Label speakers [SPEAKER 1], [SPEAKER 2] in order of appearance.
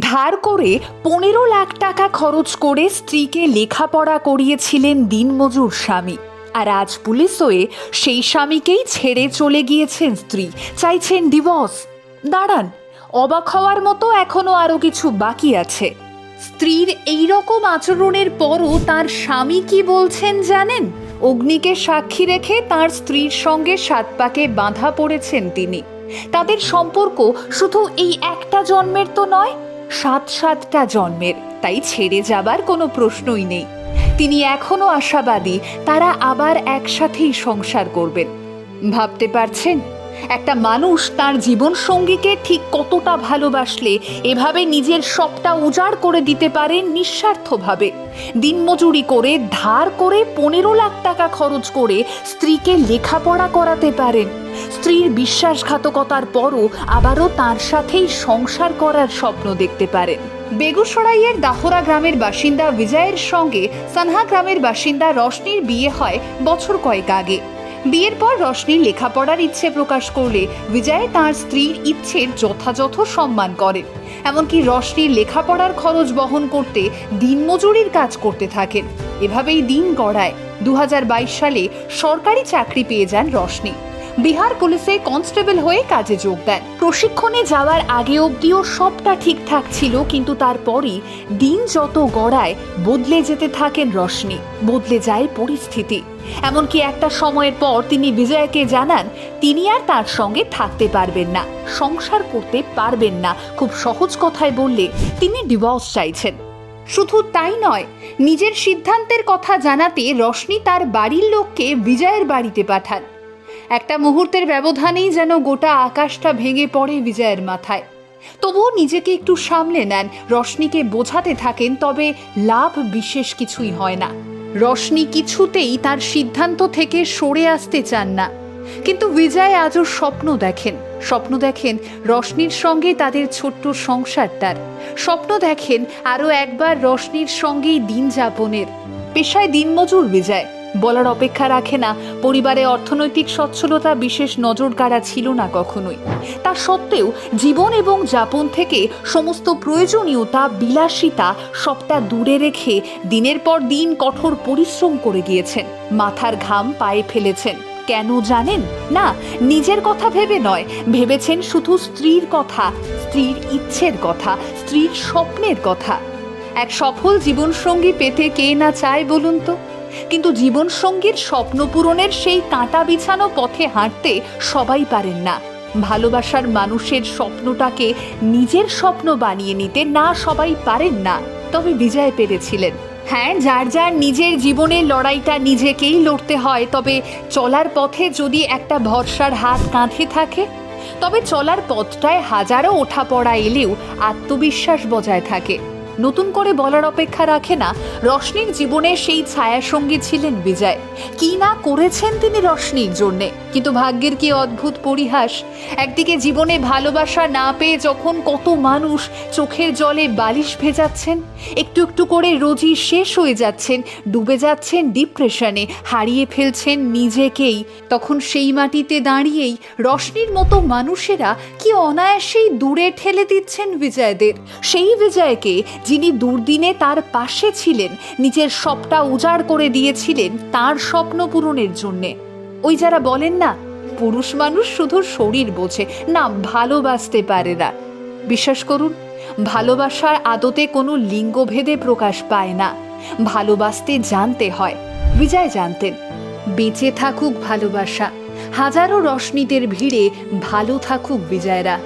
[SPEAKER 1] ধার করে পনেরো লাখ টাকা খরচ করে স্ত্রীকে লেখাপড়া করিয়েছিলেন দিনমজুর স্বামী। আর আজ পুলিশ হয়ে সেই স্বামীকেই ছেড়ে চলে গিয়েছেন স্ত্রী। চাইছেন ডিভোর্স দাঁড়ান, অবাক হওয়ার মতো এখনও আরও কিছু বাকি আছে। স্ত্রীর এই রকম আচরণের পরও তার স্বামী কি বলছেন জানেন? অগ্নিকে সাক্ষী রেখে তার স্ত্রীর সঙ্গে সাত পাকে বাঁধা পড়েছেন তিনি। তাদের সম্পর্ক শুধু এই একটা জন্মের তো নয় সাত সাতটা জন্মের, তাই ছেড়ে যাবার কোনো প্রশ্নই নেই। তিনি এখনও আশাবাদী, তারা আবার একসাথেই সংসার করবেন। ভাবতে পারছেন? একটা মানুষ তার জীবন সঙ্গীকে ঠিক কতটা ভালোবাসলে, এভাবে নিজের সবটা উজাড় করে দিতে পারে নিঃস্বার্থভাবে। দিনমজুরি করে, ধার করে পনেরো লাখ টাকা খরচ করে স্ত্রীকে লেখাপড়া করাতে পারেন। স্ত্রীর বিশ্বাসঘাতকতার পরও আবারও তার সাথেই সংসার করার স্বপ্ন দেখতে পারেন। বেগুসরাইয়ের দাহরা গ্রামের বাসিন্দা বিজয়ের সঙ্গে সানহা গ্রামের বাসিন্দা রশনির বিয়ে হয় বছর কয়েক আগে। বিয়ের পর রশ্মির লেখাপড়ার ইচ্ছে প্রকাশ করলে বিজয় তার স্ত্রীর ইচ্ছের যথাযথ সম্মান করেন এমনকি রশনির লেখাপড়ার খরচ বহন করতে দিনমজুরির কাজ করতে থাকেন। এভাবেই দিন গড়ায়। দু হাজার বাইশ সালে সরকারি চাকরি পেয়ে যান রশনি। বিহার পুলিশে কনস্টেবল হয়ে কাজে যোগ দেন। প্রশিক্ষণে যাওয়ার আগে অবধিও সবটা ঠিকঠাক ছিল, কিন্তু তারপরই দিন যত গড়ায় বদলে যেতে থাকেন রশনি বদলে যায় পরিস্থিতি। এমনকি একটা সময়ের পর তিনি বিজয়কে জানান, তিনি আর তার সঙ্গে থাকতে পারবেন না, সংসার করতে পারবেন না, খুব সহজ কথায় বললে তিনি ডিভোর্স চাইছেন। শুধু তাই নয়, নিজের সিদ্ধান্তের কথা জানাতে রশনি তার বাড়ির লোককে বিজয়ের বাড়িতে পাঠান। একটা মুহূর্তের ব্যবধানেই যেন গোটা আকাশটা ভেঙে পড়ে বিজয়ের মাথায়। তবুও নিজেকে একটু সামলে নেন। রশনিকে বোঝাতে থাকেন, তবে লাভ বিশেষ কিছুই হয় না। রশনি কিছুতেই তার সিদ্ধান্ত থেকে সরে আসতে চান না। কিন্তু বিজয় আজও স্বপ্ন দেখেন। স্বপ্ন দেখেন রশনির সঙ্গে তাদের ছোট্ট সংসারটার। স্বপ্ন দেখেন আরও একবার রশনির সঙ্গেই দিন যাপনের। পেশায় দিনমজুর বিজয়। বলার অপেক্ষা রাখে না। পরিবারে অর্থনৈতিক সচ্ছলতা বিশেষ নজর কাড়া ছিল না কখনোই। তা সত্ত্বেও জীবন এবং যাপন থেকে সমস্ত প্রয়োজনীয়তা, বিলাসিতা সবটা দূরে রেখে দিনের পর দিন কঠোর পরিশ্রম করে গিয়েছেন। মাথার ঘাম পায়ে ফেলেছেন। কেন জানেন? না, নিজের কথা ভেবে নয়। ভেবেছেন শুধু স্ত্রীর কথা, স্ত্রীর ইচ্ছের কথা, স্ত্রীর স্বপ্নের কথা। এক সফল জীবনসঙ্গী পেতে কে না চায় বলুন তো? কিন্তু জীবনসঙ্গীর স্বপ্ন পূরণের সেই কাঁটা বিছানো পথে হাঁটতে সবাই পারেন না। ভালোবাসার মানুষের স্বপ্নটাকে নিজের স্বপ্ন বানিয়ে নিতে না সবাই পারেন না। তবে বিজয় পেরেছিলেন। হ্যাঁ যার যার নিজের জীবনের লড়াইটা নিজেকেই লড়তে হয়, তবে চলার পথে যদি একটা ভরসার হাত কাঁধে থাকে, তবে চলার পথটায় হাজারো ওঠাপড়া এলেও আত্মবিশ্বাস বজায় থাকে। নতুন করে বলার অপেক্ষা রাখে না রশ্মির জীবনে সেই ছায়াসঙ্গী ছিলেন বিজয়। কি না করেছেন তিনি রশ্মির জন্যে? কিন্তু ভাগ্যের কি অদ্ভুত পরিহাস? একদিকে জীবনে ভালোবাসা না পেয়ে যখন কত মানুষ চোখের জলে বালিশ ভেজাচ্ছেন, একটু একটু করে রোজই শেষ হয়ে যাচ্ছেন, ডুবে যাচ্ছেন ডিপ্রেশনে, হারিয়ে ফেলছেন নিজেকেই, তখন সেই মাটিতে দাঁড়িয়েই রশ্মির মতো মানুষেরা কি অনায়াসেই দূরে ঠেলে দিচ্ছেন বিজয়দের? সেই বিজয়কে যিনি দুর্দিনে তার পাশে ছিলেন, নিজের সবটা উজাড় করে দিয়েছিলেন তার স্বপ্ন পূরণের জন্যে। ওই যারা বলেন না, পুরুষ মানুষ শুধু শরীর বোঝে, না ভালোবাসতে পারে না। বিশ্বাস করুন, ভালোবাসার আদতে কোনো লিঙ্গভেদে প্রকাশ পায় না। ভালোবাসতে জানতে হয়, বিজয় জানতেন। বেঁচে থাকুক ভালোবাসা, হাজারো রশ্মিদের ভিড়ে ভালো থাকুক বিজয়রা।